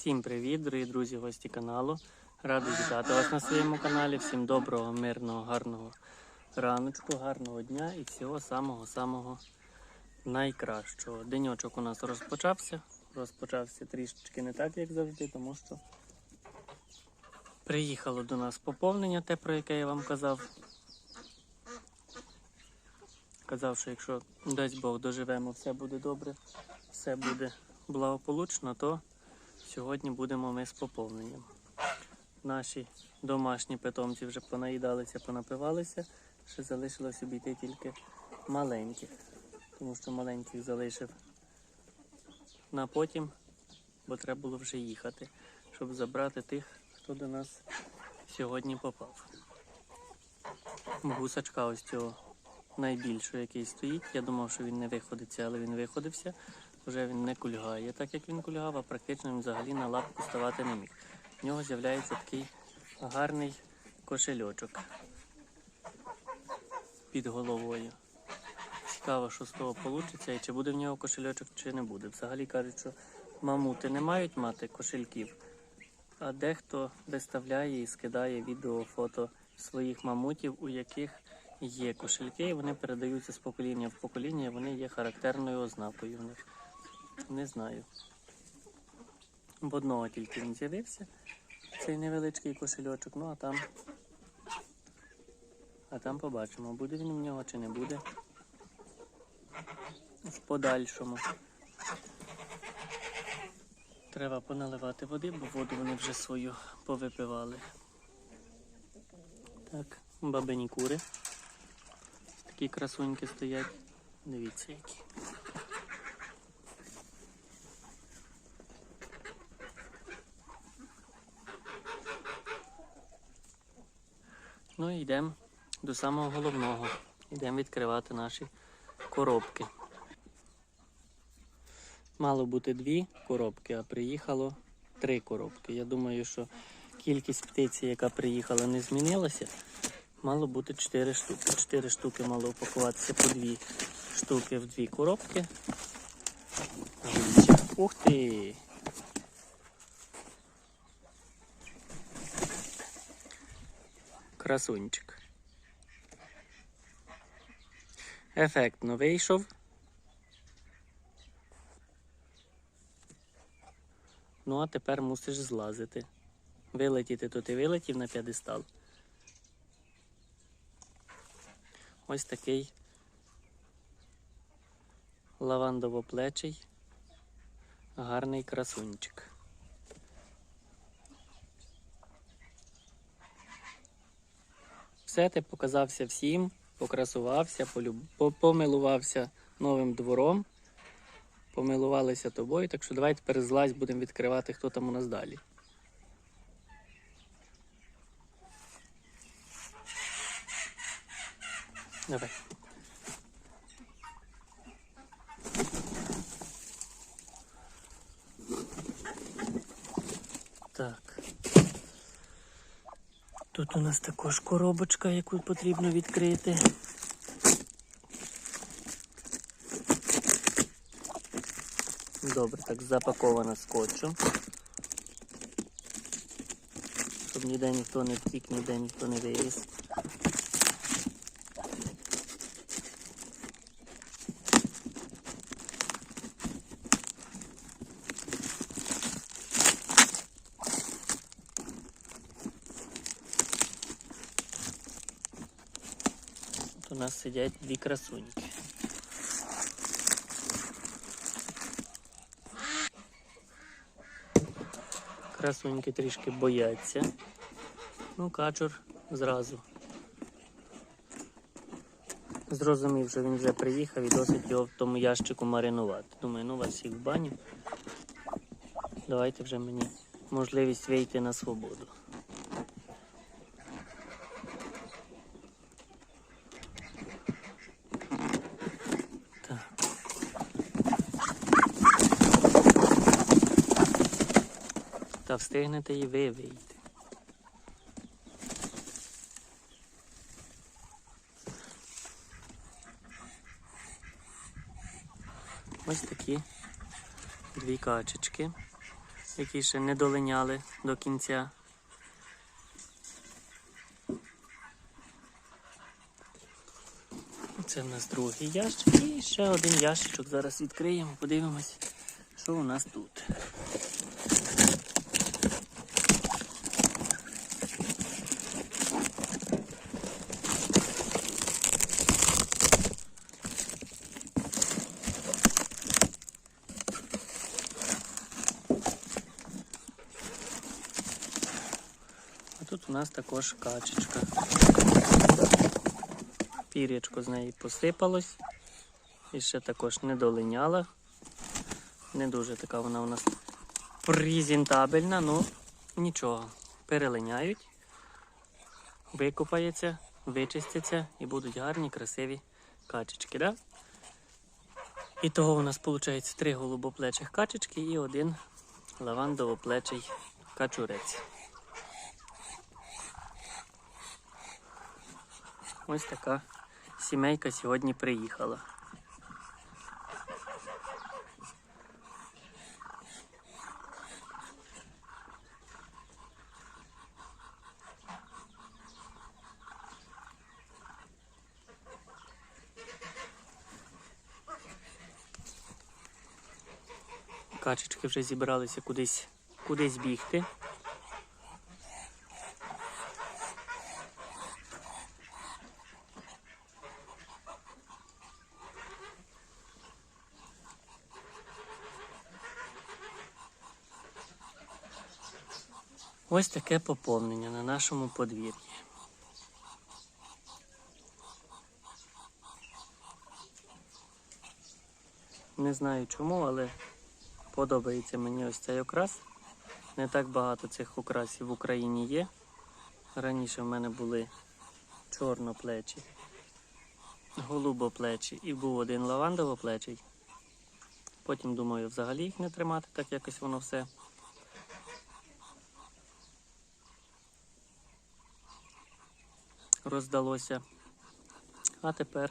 Всім привіт, дорогі друзі, гості каналу. Радий вітати вас на своєму каналі. Всім доброго, мирного, гарного раночку, гарного дня і всього самого-самого найкращого. Деньочок у нас розпочався. Розпочався трішечки не так, як завжди, тому що приїхало до нас поповнення, те, про яке я вам казав. Казав, що якщо дасть Бог доживемо, все буде добре, все буде благополучно, то Сьогодні будемо ми з поповненням. Наші домашні питомці вже понаїдалися, понапивалися. Ще залишилось обійти тільки маленьких, тому що маленьких залишив на потім, бо треба було вже їхати, щоб забрати тих, хто до нас сьогодні попав. Гусачка ось цього найбільшого, який стоїть. Я думав, що він не виходиться, але він виходився. Вже він не кульгає, так як він кульгав, а практично він взагалі на лапку ставати не міг. В нього з'являється такий гарний кошельочок під головою. Цікаво, що з того вийде, і чи буде в нього кошельочок, чи не буде. Взагалі кажуть, що мамути не мають мати кошельків, а дехто виставляє і скидає відео, фото своїх мамутів, у яких є кошельки, і вони передаються з покоління в покоління, і вони є характерною ознакою в них. Не знаю. В одного тільки він з'явився, цей невеличкий кошельочок, ну а там. А там побачимо, буде він в нього чи не буде. В подальшому. Треба поналивати води, бо воду вони вже свою повипивали. Так, бабині кури. Такі красуньки стоять. Дивіться які. Ну і йдемо до самого головного. Йдемо відкривати наші коробки. Мало бути дві коробки, а приїхало три коробки. Я думаю, що кількість птиці, яка приїхала, не змінилася. Мало бути 4 штуки. 4 штуки мало упакуватися по дві штуки в дві коробки. Ух ти! Красунчик. Ефектно вийшов. Ну, а тепер мусиш злазити. Вилетіти, то ти вилетів на п'єдестал. Ось такий лавандово-плечий, гарний красунчик. Все ти показався всім, покрасувався, полюб... помилувався новим двором, помилувалися тобою, так що давай тепер злазь, будемо відкривати, хто там у нас далі. Давай. Так. Тут у нас також коробочка, яку потрібно відкрити. Добре, так запакована скотчем. Щоб ніде ніхто не втік, ніде ніхто не вивіз. Нас сидять дві красуньки. Красуньки трішки бояться. Ну, качур зразу. Зрозумів, що він вже приїхав і досить його в тому ящику маринувати. Думаю, ну вас всіх в баню. Давайте вже мені можливість вийти на свободу. Та встигнете і ви вийти. Ось такі дві качечки. які ще не долиняли до кінця. Це в нас другий ящик і ще один ящичок. Зараз відкриємо, подивимось, що у нас тут. Нас також качечка. Пір'ячко з неї посипалось. І ще також не долиняла. Не дуже така вона у нас презентабельна, ну нічого. Перелиняють, викопається, вичистяться і будуть гарні, красиві качечки. Да? І того у нас виходить три голубоплечих качечки і один лавандово-плечий качурець. Ось така сімейка сьогодні приїхала. Качечки вже зібралися кудись, кудись бігти. Ось таке поповнення на нашому подвір'ї. Не знаю чому, але подобається мені ось цей окрас. Не так багато цих окрасів в Україні є. Раніше в мене були чорноплечі, голубоплечі і був один лавандовоплечий. Потім думаю взагалі їх не тримати, так якось воно все роздалося. А тепер,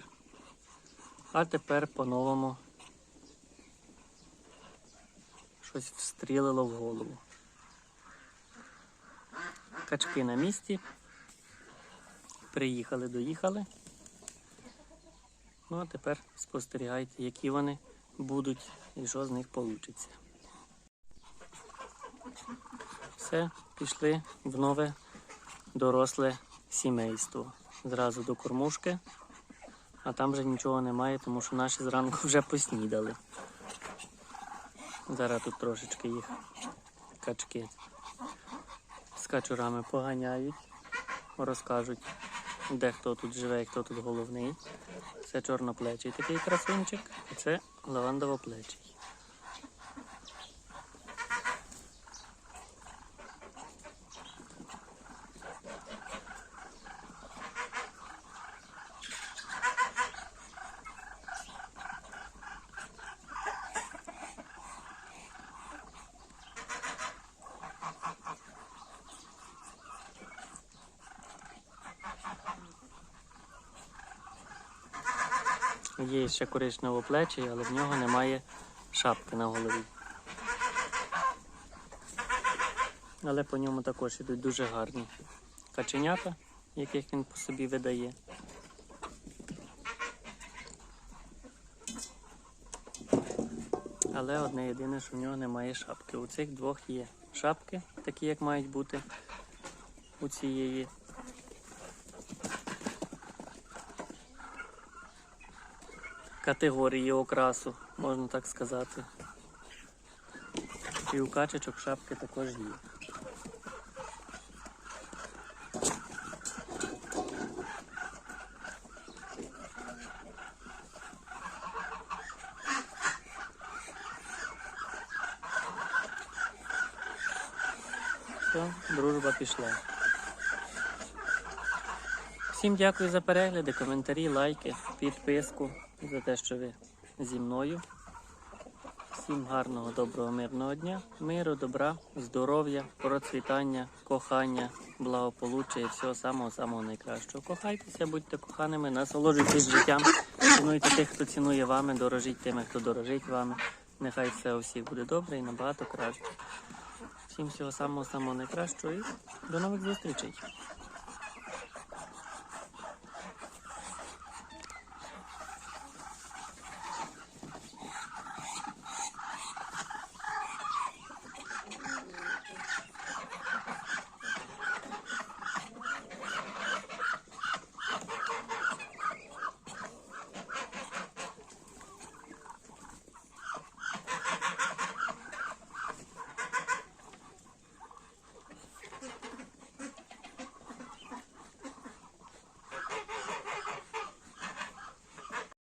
а тепер по-новому щось встрілило в голову. Качки на місці. Приїхали, доїхали. Ну а тепер спостерігайте, які вони будуть і що з них вийде. Все, пішли в нове доросле сімейство. Зразу до кормушки, а там вже нічого немає, тому що наші зранку вже поснідали. Зараз тут трошечки їх качки з качурами поганяють, розкажуть, де хто тут живе і хто тут головний. Це чорноплечий такий красунчик, а це лавандово-плечий. Є ще коричнево-плечий, але в нього немає шапки на голові. Але по ньому також ідуть дуже гарні каченята, яких він по собі видає. Але одне єдине, що в нього немає шапки. У цих двох є шапки, такі як мають бути у цієї категорії окрасу, можна так сказати. І у качечок шапки також є. Все, дружба пішла. Всім дякую за перегляди, коментарі, лайки, підписку за те, що ви зі мною. Всім гарного, доброго, мирного дня, миру, добра, здоров'я, процвітання, кохання, благополуччя і всього самого-самого найкращого. Кохайтеся, будьте коханими, насолоджуйтесь життям, цінуйте тих, хто цінує вами, дорожіть тими, хто дорожить вами. Нехай все у всіх буде добре і набагато краще. Всім всього самого самого найкращого і до нових зустрічей.